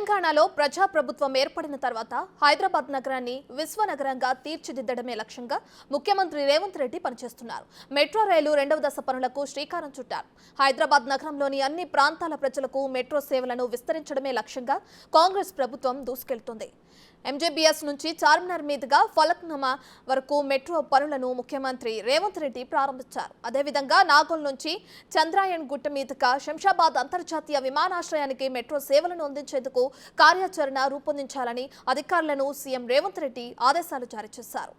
తెలంగాణలో ప్రజాప్రభుత్వం ఏర్పడిన తర్వాత హైదరాబాద్ నగరాన్ని విశ్వనగరంగా తీర్చిదిద్దడమే లక్ష్యంగా ముఖ్యమంత్రి రేవంత్ రెడ్డి పనిచేస్తున్నారు. మెట్రో రైలు రెండవ దశ పనులకు శ్రీకారం చుట్టారు. హైదరాబాద్ నగరంలోని అన్ని ప్రాంతాల ప్రజలకు మెట్రో సేవలను విస్తరించడమే లక్ష్యంగా కాంగ్రెస్ ప్రభుత్వం దూసుకెళ్తుంది. ఎంజేబీఎస్ నుంచి చార్మినార్ మీదుగా ఫలక్నమా వరకు మెట్రో పనులను ముఖ్యమంత్రి రేవంత్ రెడ్డి ప్రారంభించారు. అదేవిధంగా నాగోల్ నుంచి చంద్రాయణ్ గుట్ట మీదుగా శంషాబాద్ అంతర్జాతీయ విమానాశ్రయానికి మెట్రో సేవలను అందించేందుకు కార్యాచరణ రూపొందించాలని అధికారులను సీఎం రేవంత్ రెడ్డి ఆదేశాలు జారీ చేశారు.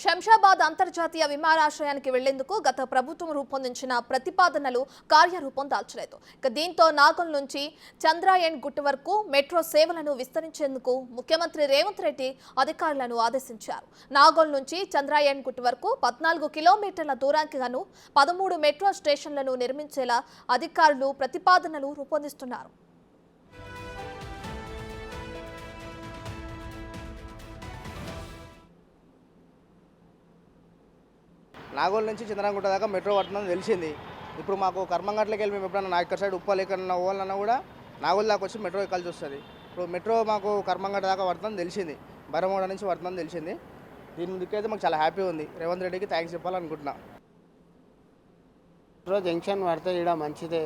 శంషాబాద్ అంతర్జాతీయ విమానాశ్రయానికి వెళ్ళేందుకు గత ప్రభుత్వం రూపొందించిన ప్రతిపాదనలు కార్యరూపం దాల్చలేదు. ఇక దీంతో నాగల్ నుంచి చంద్రాయణ్ గుట్టు వరకు మెట్రో సేవలను విస్తరించేందుకు ముఖ్యమంత్రి రేవంత్ రెడ్డి అధికారులను ఆదేశించారు. నాగోల్ నుంచి చంద్రాయణ్ గుట్టు వరకు పద్నాలుగు కిలోమీటర్ల దూరానికి గాను పదమూడు మెట్రో స్టేషన్లను నిర్మించేలా అధికారులు ప్రతిపాదనలు రూపొందిస్తున్నారు. నాగోల్ నుంచి చంద్రగుంట దాకా మెట్రో పడుతుందని తెలిసింది. ఇప్పుడు మాకు కర్మంగట్లకి వెళ్ళి మేము ఎప్పుడన్నా నా ఇక్కడ సైడ్ ఉప్పల్ ఎక్కడన్నా పోవాలన్నా కూడా నాగోల్ దాకా వచ్చి మెట్రో ఎక్కాల్సి వస్తుంది. ఇప్పుడు మెట్రో మాకు కర్మంగట్ట దాకా పడుతుందని తెలిసింది. బరమూడ నుంచి పడుతుందని తెలిసింది. దీని ముందుకైతే మాకు చాలా హ్యాపీ ఉంది. రేవంత్ రెడ్డికి థ్యాంక్స్ చెప్పాలనుకుంటున్నా. మెట్రో జంక్షన్ పడితే ఇక్కడ మంచిదే.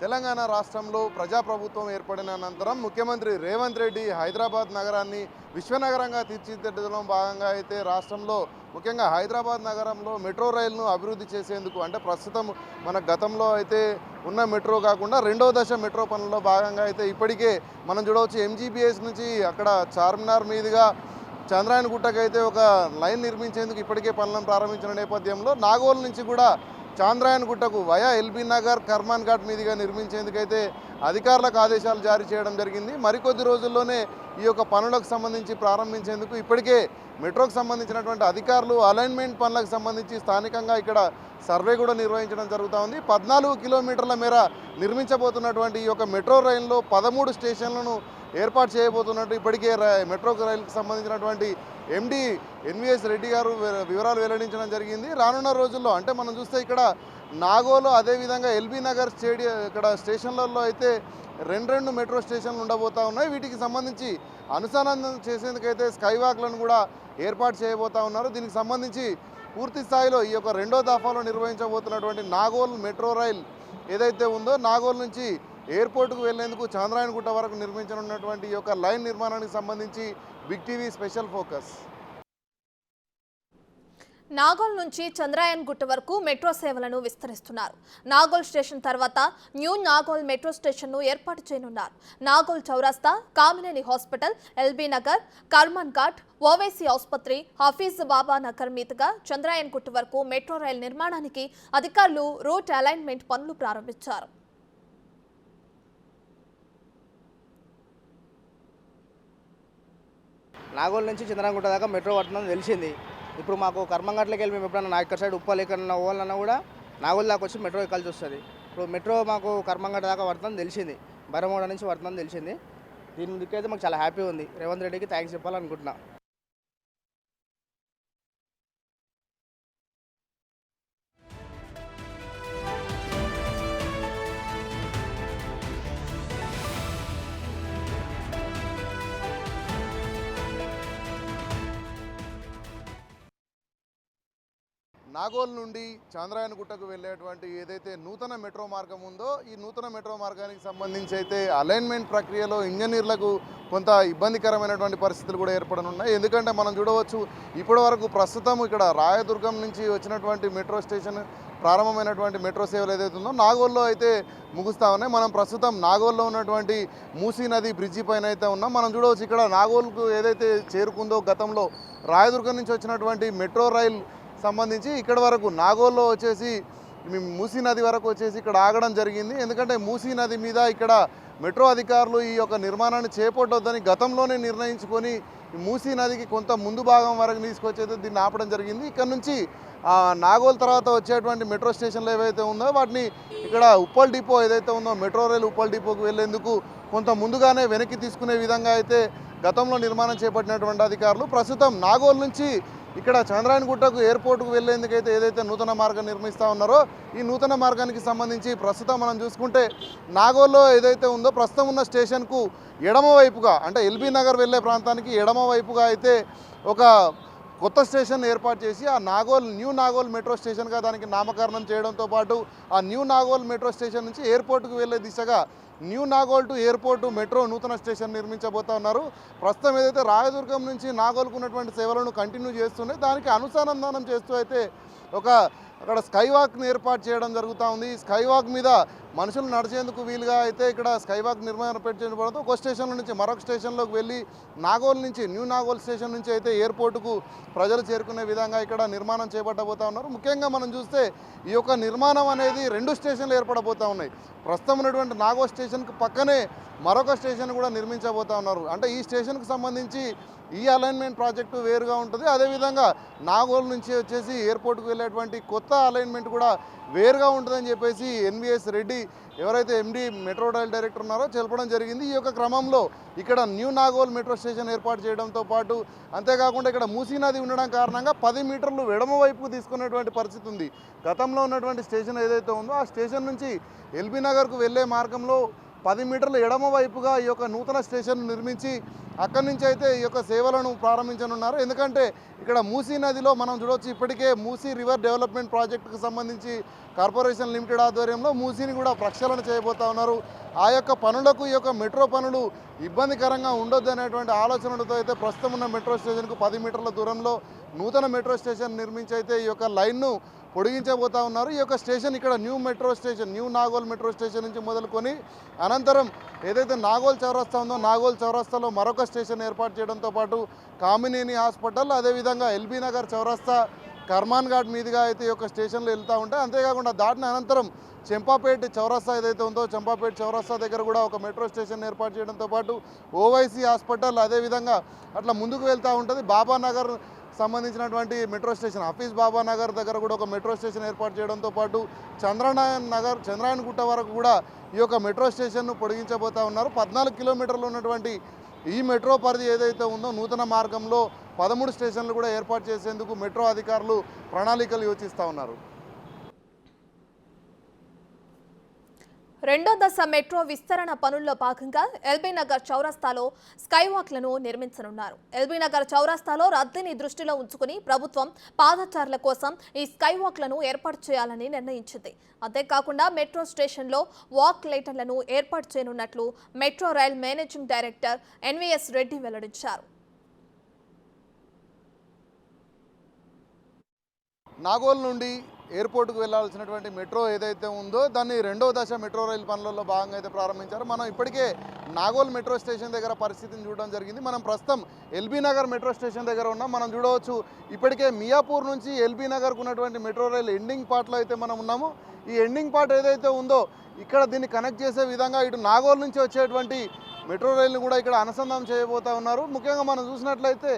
తెలంగాణ రాష్ట్రంలో ప్రజాప్రభుత్వం ఏర్పడిన అనంతరం ముఖ్యమంత్రి రేవంత్ రెడ్డి హైదరాబాద్ నగరాన్ని విశ్వనగరంగా తీర్చిదిద్దడంలో భాగంగా అయితే రాష్ట్రంలో ముఖ్యంగా హైదరాబాద్ నగరంలో మెట్రో రైలును అభివృద్ధి చేసేందుకు అంటే ప్రస్తుతం మన గతంలో అయితే ఉన్న మెట్రో కాకుండా రెండో దశ మెట్రో పనుల్లో భాగంగా అయితే ఇప్పటికే మనం చూడవచ్చు ఎంజీబీఎస్ నుంచి అక్కడ చార్మినార్ మీదుగా చంద్రాయణగుట్టకైతే ఒక లైన్ నిర్మించేందుకు ఇప్పటికే పనులను ప్రారంభించిన నేపథ్యంలో నాగోల్ నుంచి కూడా చాంద్రాయన్ గుట్టకు వయా ఎల్బీ నగర్ కర్మాన్ ఘాట్ మీదుగా నిర్మించేందుకైతే అధికారులకు ఆదేశాలు జారీ చేయడం జరిగింది. మరికొద్ది రోజుల్లోనే ఈ యొక్క పనులకు సంబంధించి ప్రారంభించేందుకు ఇప్పటికే మెట్రోకు సంబంధించినటువంటి అధికారులు అలైన్మెంట్ పనులకు సంబంధించి స్థానికంగా ఇక్కడ సర్వే కూడా నిర్వహించడం జరుగుతూ ఉంది. పద్నాలుగు కిలోమీటర్ల మేర నిర్మించబోతున్నటువంటి ఈ యొక్క మెట్రో రైల్లో పదమూడు స్టేషన్లను ఏర్పాటు చేయబోతున్నట్టు ఇప్పటికే మెట్రో రైలుకు సంబంధించినటువంటి ఎండి ఎన్విఎస్ రెడ్డి గారు వివరాలు వెల్లడించడం జరిగింది. రానున్న రోజుల్లో అంటే మనం చూస్తే ఇక్కడ నాగోలో అదేవిధంగా ఎల్బీ నగర్ స్టేడియం ఇక్కడ స్టేషన్లలో అయితే రెండు రెండు మెట్రో స్టేషన్లు ఉండబోతూ ఉన్నాయి. వీటికి సంబంధించి అనుసంధానం చేసేందుకైతే స్కైవాక్లను కూడా ఏర్పాటు చేయబోతా ఉన్నారు. దీనికి సంబంధించి పూర్తి స్థాయిలో ఈ యొక్క రెండో దఫాలో నిర్వహించబోతున్నటువంటి నాగోల్ మెట్రో రైల్ ఏదైతే ఉందో నాగోల్ నుంచి ఎయిర్పోర్ట్కు వెళ్ళేందుకు చాంద్రాయణగుట్ట వరకు నిర్మించనున్నటువంటి ఈ యొక్క లైన్ నిర్మాణానికి సంబంధించి big TV special focus Nagole నుంచి చంద్రాయన్ గుట్ట వరకు మెట్రో సేవలను విస్తరిస్తున్నారు. నాగోల్ స్టేషన్ తర్వాత న్యూ నాగోల్ మెట్రో స్టేషన్ను ఏర్పాటు చేయనున్నారు. నాగోల్ చౌరస్తా కామినేని హాస్పిటల్ ఎల్బీ నగర్ కర్మన్ ఘాట్ ఓవైసీ ఆసుపత్రి హఫీజ్ బాబా నగర్ మీదుగా చంద్రాయన్ గుట్ట వరకు మెట్రో రైలు నిర్మాణానికి అధికారులు రూట్ అలైన్మెంట్ పనులు ప్రారంభించారు. నాగోల్ నుంచి చంద్రగుంట దాకా మెట్రో పడుతుందని తెలిసింది. ఇప్పుడు మాకు కర్మంగట్లకి వెళ్ళి మేము ఎప్పుడన్నా నా ఇక్కడ సైడ్ ఉప్పల్ ఎక్కడన్నా పోవాలన్నా కూడా నాగోల్ దాకా వచ్చి మెట్రో ఎక్కాల్సి వస్తుంది. ఇప్పుడు మెట్రో మాకు కర్మంగట్ట దాకా పడుతుందని తెలిసింది. బరమూడ నుంచి పడుతుందని తెలిసింది. దీని ముందుకైతే మాకు చాలా హ్యాపీ ఉంది. రేవంత్ రెడ్డికి థ్యాంక్స్ చెప్పాలనుకుంటున్నాను నాగోల్ నుండి చాంద్రాయణగుట్టకు వెళ్ళేటువంటి ఏదైతే నూతన మెట్రో మార్గం ఉందో ఈ నూతన మెట్రో మార్గానికి సంబంధించి అయితే అలైన్మెంట్ ప్రక్రియలో ఇంజనీర్లకు కొంత ఇబ్బందికరమైనటువంటి పరిస్థితులు కూడా ఏర్పడనున్నాయి. ఎందుకంటే మనం చూడవచ్చు ఇప్పటి వరకు ప్రస్తుతం ఇక్కడ రాయదుర్గం నుంచి వచ్చినటువంటి మెట్రో స్టేషన్ ప్రారంభమైనటువంటి మెట్రో సేవలు ఏదైతే ఉందో నాగోల్లో అయితే ముగుస్తా ఉన్నాయి. మనం ప్రస్తుతం నాగోల్లో ఉన్నటువంటి మూసీ నది బ్రిడ్జి పైన అయితే ఉన్నాం. మనం చూడవచ్చు ఇక్కడ నాగోల్కు ఏదైతే చేరుకుందో గతంలో రాయదుర్గం నుంచి వచ్చినటువంటి మెట్రో రైల్ సంబంధించి ఇక్కడ వరకు నాగోల్లో వచ్చేసి మూసీ నది వరకు వచ్చేసి ఇక్కడ ఆగడం జరిగింది. ఎందుకంటే మూసీ నది మీద ఇక్కడ మెట్రో అధికారులు ఈ యొక్క నిర్మాణాన్ని చేపట్టొద్దని గతంలోనే నిర్ణయించుకొని మూసీ నదికి కొంత ముందు భాగం వరకు తీసుకొచ్చేది దీన్ని ఆపడం జరిగింది. ఇక్కడ నుంచి నాగోల్ తర్వాత వచ్చేటువంటి మెట్రో స్టేషన్లు ఏవైతే ఉందో వాటిని ఇక్కడ ఉప్పల్ డిపో ఏదైతే ఉందో మెట్రో రైల్ ఉప్పల్ డిపోకు వెళ్ళేందుకు కొంత ముందుగానే వెనక్కి తీసుకునే విధంగా అయితే గతంలో నిర్మాణం చేపట్టినటువంటి అధికారులు ప్రస్తుతం నాగోల్ నుంచి ఇక్కడ చంద్రాయణగుట్టకు ఎయిర్పోర్ట్కు వెళ్ళేందుకైతే ఏదైతే నూతన మార్గం నిర్మిస్తూ ఉన్నారో ఈ నూతన మార్గానికి సంబంధించి ప్రస్తుతం మనం చూసుకుంటే నాగోల్లో ఏదైతే ఉందో ప్రస్తుతం ఉన్న స్టేషన్కు ఎడమవైపుగా అంటే ఎల్బీ నగర్ వెళ్ళే ప్రాంతానికి ఎడమవైపుగా అయితే ఒక కొత్త స్టేషన్ ఏర్పాటు చేసి ఆ నాగోల్ న్యూ నాగోల్ మెట్రో స్టేషన్గా దానికి నామకరణం చేయడంతో పాటు ఆ న్యూ నాగోల్ మెట్రో స్టేషన్ నుంచి ఎయిర్పోర్ట్కు వెళ్ళే దిశగా new Nagole to airport metro నూతన స్టేషన్ నిర్మించబోతా ఉన్నారు. ప్రస్తుతం ఏదైతే రాయదుర్గం నుంచి నాగోల్కు ఉన్నటువంటి సేవలను కంటిన్యూ చేస్తున్నాయి దానికి అనుసంధానం చేస్తూ అయితే ఒక అక్కడ స్కైవాక్ని ఏర్పాటు చేయడం జరుగుతూ ఉంది. స్కైవాక్ మీద మనుషులు నడిచేందుకు వీలుగా అయితే ఇక్కడ స్కైవాక్ నిర్మాణం పెట్టడంతో ఒక స్టేషన్ నుంచి మరొక స్టేషన్లోకి వెళ్ళి నాగోల్ నుంచి న్యూ నాగోల్ స్టేషన్ నుంచి అయితే ఎయిర్పోర్టుకు ప్రజలు చేరుకునే విధంగా ఇక్కడ నిర్మాణం చేపట్టబోతా ఉన్నారు. ముఖ్యంగా మనం చూస్తే ఈ యొక్క నిర్మాణం అనేది రెండు స్టేషన్లు ఏర్పడబోతా ఉన్నాయి. ప్రస్తుతం ఉన్నటువంటి నాగోల్ స్టేషన్కి పక్కనే మరొక స్టేషన్ కూడా నిర్మించబోతా ఉన్నారు. అంటే ఈ స్టేషన్కు సంబంధించి ఈ అలైన్మెంట్ ప్రాజెక్టు వేరుగా ఉంటుంది. అదేవిధంగా నాగోల్ నుంచి వచ్చేసి ఎయిర్పోర్ట్కు వెళ్ళేటువంటి కొత్త అలైన్మెంట్ కూడా వేరుగా ఉంటుందని చెప్పేసి ఎన్విఎస్ రెడ్డి ఎవరైతే ఎండి మెట్రో రైల్ డైరెక్టర్ ఉన్నారో తెలపడం జరిగింది. ఈ యొక్క క్రమంలో ఇక్కడ న్యూ నాగోల్ మెట్రో స్టేషన్ ఏర్పాటు చేయడంతో పాటు అంతేకాకుండా ఇక్కడ మూసీ నది ఉండడం కారణంగా పది మీటర్లు ఎడమ వైపుకు తీసుకున్నటువంటి పరిస్థితి ఉంది. గతంలో ఉన్నటువంటి స్టేషన్ ఏదైతే ఉందో ఆ స్టేషన్ నుంచి ఎల్బీ నగర్కు వెళ్ళే మార్గంలో పది మీటర్ల ఎడమ వైపుగా ఈ యొక్క నూతన స్టేషన్ నిర్మించి అక్కడి నుంచి అయితే ఈ యొక్క సేవలను ప్రారంభించనున్నారు. ఎందుకంటే ఇక్కడ మూసీ నదిలో మనం చూడవచ్చు ఇప్పటికే మూసీ రివర్ డెవలప్మెంట్ ప్రాజెక్టుకు సంబంధించి కార్పొరేషన్ లిమిటెడ్ ఆధ్వర్యంలో మూసీని కూడా ప్రక్షాళన చేయబోతా ఉన్నారు. ఆ యొక్క పనులకు ఈ యొక్క మెట్రో పనులు ఇబ్బందికరంగా ఉండొద్దు అనేటువంటి ఆలోచనలతో అయితే ప్రస్తుతం ఉన్న మెట్రో స్టేషన్కు పది మీటర్ల దూరంలో నూతన మెట్రో స్టేషన్ నిర్మించి అయితే ఈ యొక్క లైన్ను పొడిగించబోతా ఉన్నారు. ఈ యొక్క స్టేషన్ ఇక్కడ new metro station new Nagole metro station నుంచి మొదలుకొని అనంతరం ఏదైతే నాగోల్ చౌరస్తా ఉందో నాగోల్ చౌరస్తాలో మరొక స్టేషన్ ఏర్పాటు చేయడంతో పాటు కామినేని హాస్పిటల్ అదేవిధంగా ఎల్బీ నగర్ చౌరస్తా కర్మాన్ ఘాట్ మీదుగా అయితే ఈ యొక్క స్టేషన్లో వెళ్తూ ఉంటాయి. అంతేకాకుండా దాటిన అనంతరం చెంపాపేట చౌరస్తా ఏదైతే ఉందో చెంపాపేట చౌరస్తా దగ్గర కూడా ఒక మెట్రో స్టేషన్ ఏర్పాటు చేయడంతో పాటు ఓవైసీ హాస్పిటల్ అదేవిధంగా అట్లా ముందుకు వెళ్తూ ఉంటుంది. బాబానగర్ సంబంధించినటువంటి మెట్రో స్టేషన్. హఫీజ్ బాబా నగర్ దగ్గర కూడా ఒక మెట్రో స్టేషన్ ఏర్పాటు చేయడంతో పాటు చంద్రనారాయణ నగర్ చంద్రాయణ గుట్ట వరకు కూడా ఈ యొక్క మెట్రో స్టేషన్ను పొడిగించబోతా ఉన్నారు. పద్నాలుగు కిలోమీటర్లు ఉన్నటువంటి ఈ మెట్రో పరిధి ఏదైతే ఉందో నూతన మార్గంలో పదమూడు స్టేషన్లు కూడా ఏర్పాటు చేసేందుకు మెట్రో అధికారులు ప్రణాళికలు యోచిస్తూ ఉన్నారు. రెండో దశ మెట్రో విస్తరణ పనుల్లో భాగంగా ఎల్బీ నగర్ చౌరస్తాలో స్కైవాక్లను నిర్మించనున్నారు. ఎల్బీ నగర్ చౌరస్తాలో రద్దీని దృష్టిలో ఉంచుకుని ప్రభుత్వం పాదచారుల కోసం ఈ స్కైవాక్లను ఏర్పాటు చేయాలని నిర్ణయించింది. అంతేకాకుండా మెట్రో స్టేషన్లో వాక్ లైటర్లను ఏర్పాటు చేయనున్నట్లు metro rail managing director NVS Reddy వెల్లడించారు. నాగోల్ నుండి ఎయిర్పోర్ట్కు వెళ్ళాల్సినటువంటి మెట్రో ఏదైతే ఉందో దాన్ని రెండో దశ మెట్రో రైలు పనులలో భాగంగా అయితే ప్రారంభించారు. మనం ఇప్పటికే నాగోల్ మెట్రో స్టేషన్ దగ్గర పరిస్థితిని చూడడం జరిగింది. మనం ప్రస్తుతం ఎల్బీ నగర్ మెట్రో స్టేషన్ దగ్గర ఉన్నాం. మనం చూడవచ్చు ఇప్పటికే మియాపూర్ నుంచి ఎల్బీ నగర్కు ఉన్నటువంటి మెట్రో రైలు ఎండింగ్ పార్ట్లో అయితే మనం ఉన్నాము. ఈ ఎండింగ్ పార్ట్ ఏదైతే ఉందో ఇక్కడ దీన్ని కనెక్ట్ చేసే విధంగా ఇటు నాగోల్ నుంచి వచ్చేటువంటి మెట్రో రైలును కూడా ఇక్కడ అనుసంధానం చేయబోతా ఉన్నారు. ముఖ్యంగా మనం చూసినట్లయితే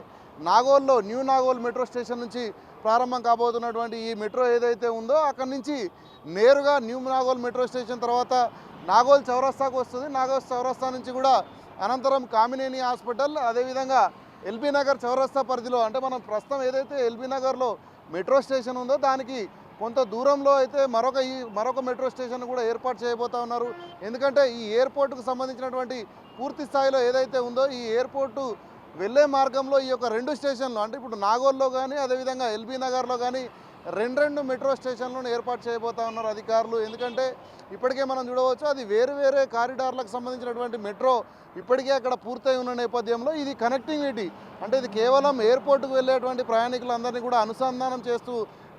నాగోల్లో న్యూ నాగోల్ మెట్రో స్టేషన్ నుంచి ప్రారంభం కాబోతున్నటువంటి ఈ మెట్రో ఏదైతే ఉందో అక్కడి నుంచి నేరుగా న్యూ నాగోల్ మెట్రో స్టేషన్ తర్వాత నాగోల్ చౌరస్తాకు వస్తుంది. నాగోల్ చౌరస్తా నుంచి కూడా అనంతరం కామినేని హాస్పిటల్ అదేవిధంగా ఎల్బీ నగర్ చౌరస్తా పరిధిలో అంటే మనం ప్రస్తుతం ఏదైతే ఎల్బీ నగర్లో మెట్రో స్టేషన్ ఉందో దానికి కొంత దూరంలో అయితే మరొక ఈ మరొక మెట్రో స్టేషన్ కూడా ఏర్పాటు చేయబోతా ఉన్నారు. ఎందుకంటే ఈ ఎయిర్పోర్టుకు సంబంధించినటువంటి పూర్తి స్థాయిలో ఏదైతే ఉందో ఈ ఎయిర్పోర్టు వెళ్ళే మార్గంలో ఈ యొక్క రెండు స్టేషన్లు అంటే ఇప్పుడు నాగోల్లో కానీ అదేవిధంగా ఎల్బీ నగర్లో కానీ రెండు రెండు మెట్రో స్టేషన్లను ఏర్పాటు చేయబోతా ఉన్నారు అధికారులు. ఎందుకంటే ఇప్పటికే మనం చూడవచ్చు అది వేరు వేరే కారిడార్లకు సంబంధించినటువంటి మెట్రో ఇప్పటికే అక్కడ పూర్తయి ఉన్న నేపథ్యంలో ఇది కనెక్టివిటీ అంటే ఇది కేవలం ఎయిర్పోర్ట్కు వెళ్ళేటువంటి ప్రయాణికులందరినీ కూడా అనుసంధానం చేస్తూ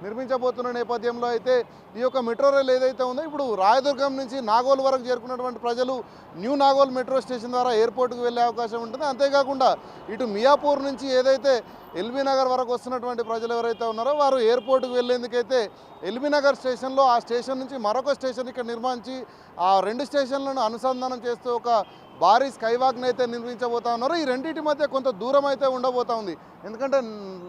నిర్మించబోతున్న నేపథ్యంలో అయితే ఈ యొక్క మెట్రో రైల్ ఏదైతే ఉందో ఇప్పుడు రాయదుర్గం నుంచి నాగోల్ వరకు చేరుకున్నటువంటి ప్రజలు న్యూ నాగోల్ మెట్రో స్టేషన్ ద్వారా ఎయిర్పోర్ట్కి వెళ్ళే అవకాశం ఉంటుంది. అంతేకాకుండా ఇటు మియాపూర్ నుంచి ఏదైతే ఎల్బీ నగర్ వరకు వస్తున్నటువంటి ప్రజలు ఎవరైతే ఉన్నారో వారు ఎయిర్పోర్ట్కి వెళ్ళేందుకైతే ఎల్బీ నగర్ స్టేషన్లో ఆ స్టేషన్ నుంచి మరొక స్టేషన్ ఇక్కడ నిర్మించి ఆ రెండు స్టేషన్లను అనుసంధానం చేస్తూ ఒక భారీ స్కైవాక్ని అయితే నిర్మించబోతా ఉన్నారు ఈ రెండింటి మధ్య కొంత దూరం అయితే ఉండబోతా ఉంది. ఎందుకంటే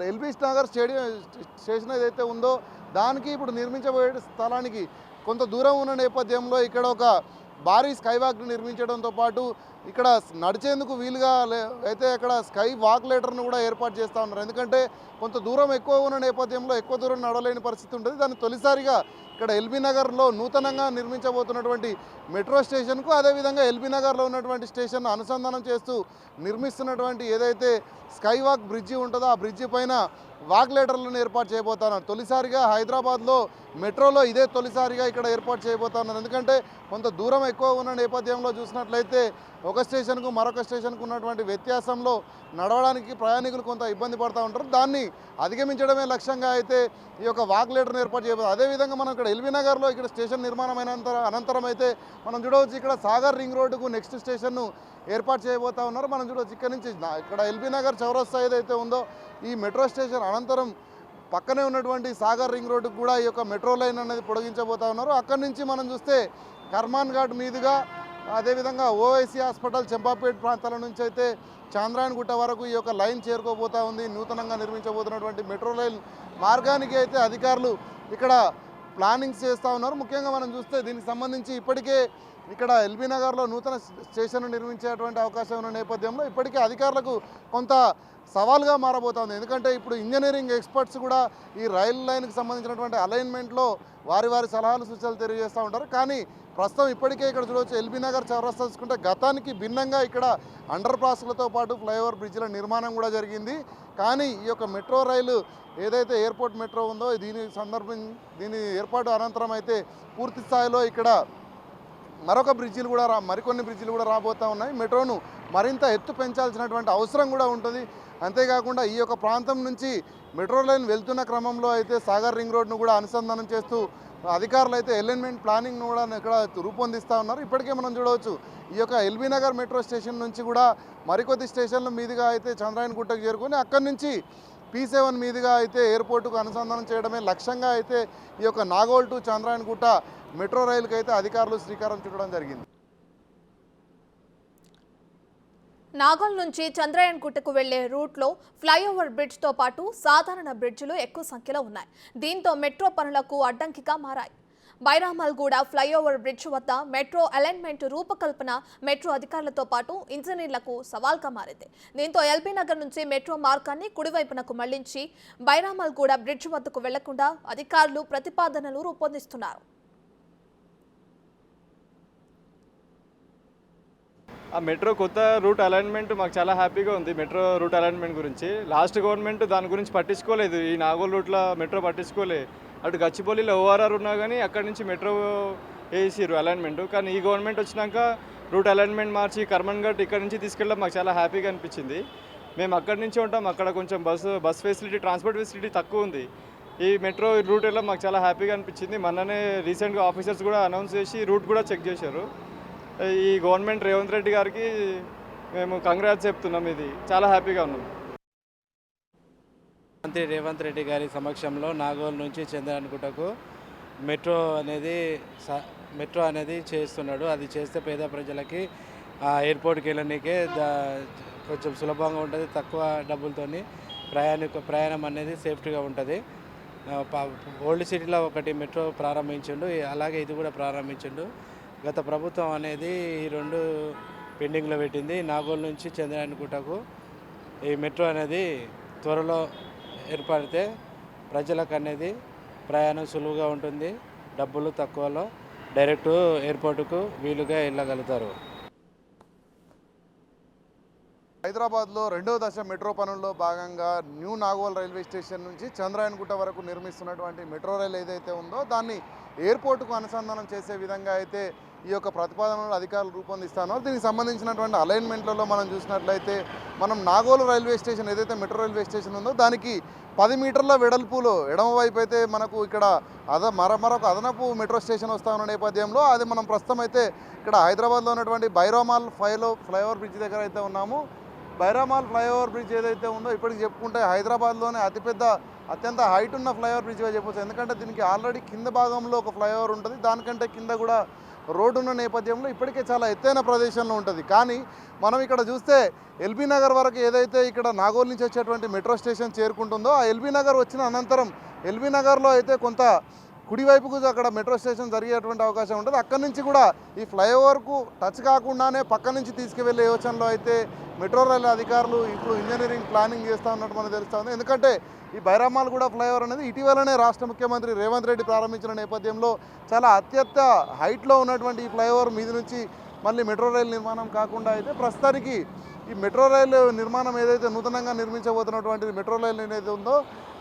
ఎల్బీ నగర్ స్టేడియం స్టేషన్ ఏదైతే ఉందో దానికి ఇప్పుడు నిర్మించబోయే స్థలానికి కొంత దూరం ఉన్న నేపథ్యంలో ఇక్కడ ఒక భారీ స్కై వాక్ని నిర్మించడంతో పాటు ఇక్కడ నడిచేందుకు వీలుగా లే- అయితే ఇక్కడ స్కై వాక్ లెటర్ను కూడా ఏర్పాటు చేస్తూ ఉన్నారు. ఎందుకంటే కొంత దూరం ఎక్కువ ఉన్న నేపథ్యంలో ఎక్కువ దూరం నడవలేని పరిస్థితి ఉంటుంది. దాన్ని తొలిసారిగా ఇక్కడ ఎల్బీ నగర్లో నూతనంగా నిర్మించబోతున్నటువంటి మెట్రో స్టేషన్కు అదేవిధంగా ఎల్బీ నగర్లో ఉన్నటువంటి స్టేషన్ అనుసంధానం చేస్తూ నిర్మిస్తున్నటువంటి ఏదైతే స్కై వాక్ బ్రిడ్జి ఉంటుందో ఆ బ్రిడ్జి పైన వాక్ లెటర్లను ఏర్పాటు చేయబోతున్నారు. తొలిసారిగా హైదరాబాద్లో మెట్రోలో ఇదే తొలిసారిగా ఇక్కడ ఏర్పాటు చేయబోతున్నారు. ఎందుకంటే కొంత దూరం ఎక్కువ ఉన్న నేపథ్యంలో చూసినట్లయితే ఒక స్టేషన్కు మరొక స్టేషన్కు ఉన్నటువంటి వ్యత్యాసంలో నడవడానికి ప్రయాణికులు కొంత ఇబ్బంది పడుతూ ఉంటారు. దాన్ని అధిగమించడమే లక్ష్యంగా అయితే ఈ యొక్క వాక్ లెటర్ను ఏర్పాటు చేయబోతుంది అదేవిధంగా మనం ఇక్కడ ఎల్బీ నగర్లో ఇక్కడ స్టేషన్ నిర్మాణం అయినంత అనంతరం అయితే మనం చూడవచ్చు ఇక్కడ సాగర్ రింగ్ రోడ్డుకు నెక్స్ట్ స్టేషన్ను ఏర్పాటు చేయబోతా ఉన్నారు. మనం చూడవచ్చు ఇక్కడ నుంచి ఇక్కడ ఎల్బీ నగర్ చౌరస్తా ఏదైతే ఉందో ఈ మెట్రో స్టేషన్ అనంతరం పక్కనే ఉన్నటువంటి సాగర్ రింగ్ రోడ్డుకు కూడా ఈ యొక్క మెట్రో లైన్ అనేది పొడిగించబోతా ఉన్నారు. అక్కడి నుంచి మనం చూస్తే కర్మాన్ ఘాట్ మీదుగా అదేవిధంగా ఓఐసీ హాస్పిటల్ చెంపాపేట్ ప్రాంతాల నుంచి అయితే చాంద్రాయణ గుట్ట వరకు ఈ యొక్క లైన్ చేరుకోబోతా ఉంది. నూతనంగా నిర్మించబోతున్నటువంటి మెట్రో లైన్ మార్గానికి అయితే అధికారులు ఇక్కడ ప్లానింగ్స్ చేస్తూ ఉన్నారు. ముఖ్యంగా మనం చూస్తే దీనికి సంబంధించి ఇప్పటికే ఇక్కడ ఎల్బీ నగర్లో నూతన స్టేషన్ నిర్మించేటువంటి అవకాశం ఉన్న నేపథ్యంలో ఇప్పటికే అధికారులకు కొంత సవాల్గా మారబోతోంది. ఎందుకంటే ఇప్పుడు ఇంజనీరింగ్ ఎక్స్పర్ట్స్ కూడా ఈ రైల్ లైన్కి సంబంధించినటువంటి అలైన్మెంట్లో వారి వారి సలహాలు సూచనలు తెలియజేస్తూ ఉంటారు. కానీ ప్రస్తుతం ఇప్పటికే ఇక్కడ చూడవచ్చు ఎల్బీ నగర్ చౌరస్తా చూసుకుంటే గతానికి భిన్నంగా ఇక్కడ అండర్ పాస్లతో పాటు ఫ్లైఓవర్ బ్రిడ్జ్ల నిర్మాణం కూడా జరిగింది. కానీ ఈ యొక్క మెట్రో రైలు ఏదైతే ఎయిర్పోర్ట్ మెట్రో ఉందో దీని సందర్భం దీని ఏర్పాటు అనంతరం అయితే పూర్తి స్థాయిలో ఇక్కడ మరొక బ్రిడ్జిలు కూడా రా మరికొన్ని బ్రిడ్జిలు కూడా రాబోతూ ఉన్నాయి. మెట్రోను మరింత ఎత్తు పెంచాల్సినటువంటి అవసరం కూడా ఉంటుంది. అంతేకాకుండా ఈ యొక్క ప్రాంతం నుంచి మెట్రో లైన్ వెళ్తున్న క్రమంలో అయితే సాగర్ రింగ్ రోడ్ను కూడా అనుసంధానం చేస్తూ అధికారులు అయితే ఎలిన్మెంట్ ప్లానింగ్ను కూడా ఇక్కడ రూపొందిస్తూ ఉన్నారు. ఇప్పటికే మనం చూడవచ్చు ఈ యొక్క ఎల్బీ నగర్ మెట్రో స్టేషన్ నుంచి కూడా మరికొద్ది స్టేషన్ల మీదుగా అయితే చంద్రాయణ గుట్టకు చేరుకొని అక్కడి నుంచి పీ సెవెన్ మీదుగా అయితే ఎయిర్పోర్టుకు అనుసంధానం చేయడమే లక్ష్యంగా అయితే ఈ యొక్క నాగోల్ టు చంద్రాయణ గుట్ట మెట్రో రైలుకి అయితే అధికారులు శ్రీకారం చుట్టడం జరిగింది. నాగల్ నుంచి చంద్రయాన్ గుట్టకు వెళ్ళే రూట్లో ఫ్లైఓవర్ బ్రిడ్జ్తో పాటు సాధారణ బ్రిడ్జ్లు ఎక్కువ సంఖ్యలో ఉన్నాయి. దీంతో మెట్రో పనులకు అడ్డంకిగా మారాయి. బైరామల్గూడ ఫ్లైఓవర్ బ్రిడ్జ్ వద్ద మెట్రో అలైన్మెంట్ రూపకల్పన మెట్రో అధికారులతో పాటు ఇంజనీర్లకు సవాల్గా మారింది. దీంతో ఎల్బీ నగర్ నుంచి మెట్రో మార్గాన్ని కుడివైపునకు మళ్ళించి బైరామల్గూడ బ్రిడ్జ్ వద్దకు వెళ్ళకుండా అధికారులు ప్రతిపాదనలు రూపొందిస్తున్నారు. ఆ మెట్రో కొత్త రూట్ అలైన్మెంట్ మాకు చాలా హ్యాపీగా ఉంది. మెట్రో రూట్ అలైన్మెంట్ గురించి. లాస్ట్ గవర్నమెంట్ దాని గురించి పట్టించుకోలేదు. ఈ నాగోల్ రూట్లో మెట్రో పట్టించుకోలేదు అటు గచ్చిబౌలిలో ఓఆర్ఆర్ ఉన్నా కానీ అక్కడి నుంచి మెట్రో వేసిరు అలైన్మెంట్. కానీ ఈ గవర్నమెంట్ వచ్చినాక రూట్ అలైన్మెంట్ మార్చి కర్మన్ ఘట్ ఇక్కడ నుంచి తీసుకెళ్ళడం మాకు చాలా హ్యాపీగా అనిపించింది. మేము అక్కడి నుంచి ఉంటాం. అక్కడ కొంచెం bus bus facility transport facility తక్కువ ఉంది. ఈ మెట్రో రూట్ వెళ్ళడం మాకు చాలా హ్యాపీగా అనిపించింది. మొన్ననే రీసెంట్గా ఆఫీసర్స్ కూడా అనౌన్స్ చేసి రూట్ కూడా చెక్ చేశారు. ఈ గవర్నమెంట్ రేవంత్ రెడ్డి గారికి మేము కంగ్రాట్స్ చెప్తున్నాం ఇది. చాలా హ్యాపీగా ఉన్నాం. మంత్రి రేవంత్ రెడ్డి గారి సమక్షంలో నాగోల్ నుంచి చంద్రాయణగుట్టకు మెట్రో అనేది స- మెట్రో అనేది చేస్తున్నాడు. అది చేస్తే పేద ప్రజలకి ఆ ఎయిర్పోర్ట్కి వెళ్ళనీకే కొంచెం సులభంగా ఉంటుంది. తక్కువ డబ్బులతోని ప్రయాణిక ప్రయాణం అనేది సేఫ్టీగా ఉంటుంది. ఓల్డ్ సిటీలో ఒకటి మెట్రో ప్రారంభించిండు. అలాగే ఇది కూడా ప్రారంభించిండు. గత ప్రభుత్వం అనేది ఈ రెండు పెండింగ్లో పెట్టింది. నాగోల్ నుంచి చంద్రాయణగుట్టకు ఈ మెట్రో అనేది త్వరలో ఏర్పడితే ప్రజలకు అనేది ప్రయాణం సులువుగా ఉంటుంది. డబ్బులు తక్కువలో డైరెక్ట్ ఎయిర్పోర్టుకు వీలుగా వెళ్ళగలుగుతారు. హైదరాబాద్లో రెండో దశ మెట్రో పనుల్లో భాగంగా న్యూ నాగోల్ రైల్వే స్టేషన్ నుంచి చంద్రాయణగుట్ట వరకు నిర్మిస్తున్నటువంటి మెట్రో రైల్ ఏదైతే ఉందో దాన్ని ఎయిర్పోర్టుకు అనుసంధానం చేసే విధంగా అయితే ఈ యొక్క ప్రతిపాదనలు అధికారులు రూపొందిస్తానో దీనికి సంబంధించినటువంటి అలైన్మెంట్లలో మనం చూసినట్లయితే మనం నాగోలు రైల్వే స్టేషన్ ఏదైతే మెట్రో రైల్వే స్టేషన్ ఉందో దానికి పది మీటర్ల వెడల్పులో ఎడమవైపు అయితే మనకు ఇక్కడ అద మర మరొక అదనపు మెట్రో స్టేషన్ వస్తా ఉన్న నేపథ్యంలో అది మనం ప్రస్తుతం అయితే ఇక్కడ హైదరాబాద్లో ఉన్నటువంటి బైరోమాల్ ఫ్లైలో ఫ్లైఓవర్ బ్రిడ్జ్ దగ్గర అయితే ఉన్నాము. బైరామాల్ ఫ్లైఓవర్ బ్రిడ్జ్ ఏదైతే ఉందో ఇప్పటికి చెప్పుకుంటే హైదరాబాద్లోనే అతిపెద్ద అత్యంత హైట్ ఉన్న ఫ్లైఓవర్ బ్రిడ్జ్గా చెప్పొచ్చు. ఎందుకంటే దీనికి ఆల్రెడీ కింద భాగంలో ఒక ఫ్లైఓవర్ ఉంటుంది. దానికంటే కింద కూడా రోడ్డు ఉన్న నేపథ్యంలో ఇప్పటికే చాలా ఎత్తైన ప్రదేశంలో ఉంటుంది. కానీ మనం ఇక్కడ చూస్తే ఎల్బీ నగర్ వరకు ఏదైతే ఇక్కడ నాగోల్ నుంచి వచ్చేటువంటి మెట్రో స్టేషన్ చేరుకుంటుందో ఆ ఎల్బీ నగర్ వచ్చిన అనంతరం ఎల్బీ నగర్లో అయితే కొంత కుడివైపుకు అక్కడ మెట్రో స్టేషన్ జరిగేటువంటి అవకాశం ఉంటుంది. అక్కడి నుంచి కూడా ఈ ఫ్లైఓవర్కు టచ్ కాకుండానే పక్క నుంచి తీసుకువెళ్ళే యోచనలో అయితే మెట్రో రైల్ అధికారులు ఇప్పుడు ఇంజనీరింగ్ ప్లానింగ్ చేస్తూ ఉన్నట్టు మనకు తెలుస్తుంది. ఎందుకంటే ఈ బైరామాల్ కూడా ఫ్లైఓవర్ అనేది ఇటీవలనే రాష్ట్ర ముఖ్యమంత్రి రేవంత్ రెడ్డి ప్రారంభించిన నేపథ్యంలో చాలా అత్యంత హైట్లో ఉన్నటువంటి ఈ ఫ్లైఓవర్ మీద నుంచి మళ్ళీ మెట్రో రైల్ నిర్మాణం కాకుండా అయితే ప్రస్తుతానికి ఈ మెట్రో రైలు నిర్మాణం ఏదైతే నూతనంగా నిర్మించబోతున్నటువంటి మెట్రో రైల్ ఏదైతే ఉందో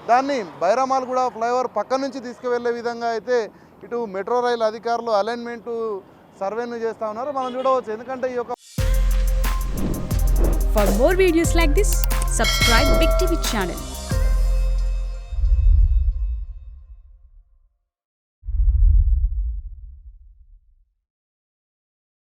దాన్ని బైరామాల్ కూడా ఫ్లైఓవర్ పక్క నుంచి తీసుకువెళ్ళే విధంగా అయితే ఇటు మెట్రో రైల్ అధికారులు అలైన్మెంట్ సర్వేను చేస్తూ ఉన్నారు. మనం చూడవచ్చు. ఎందుకంటే ఈ యొక్క for more videos like this subscribe big TV channel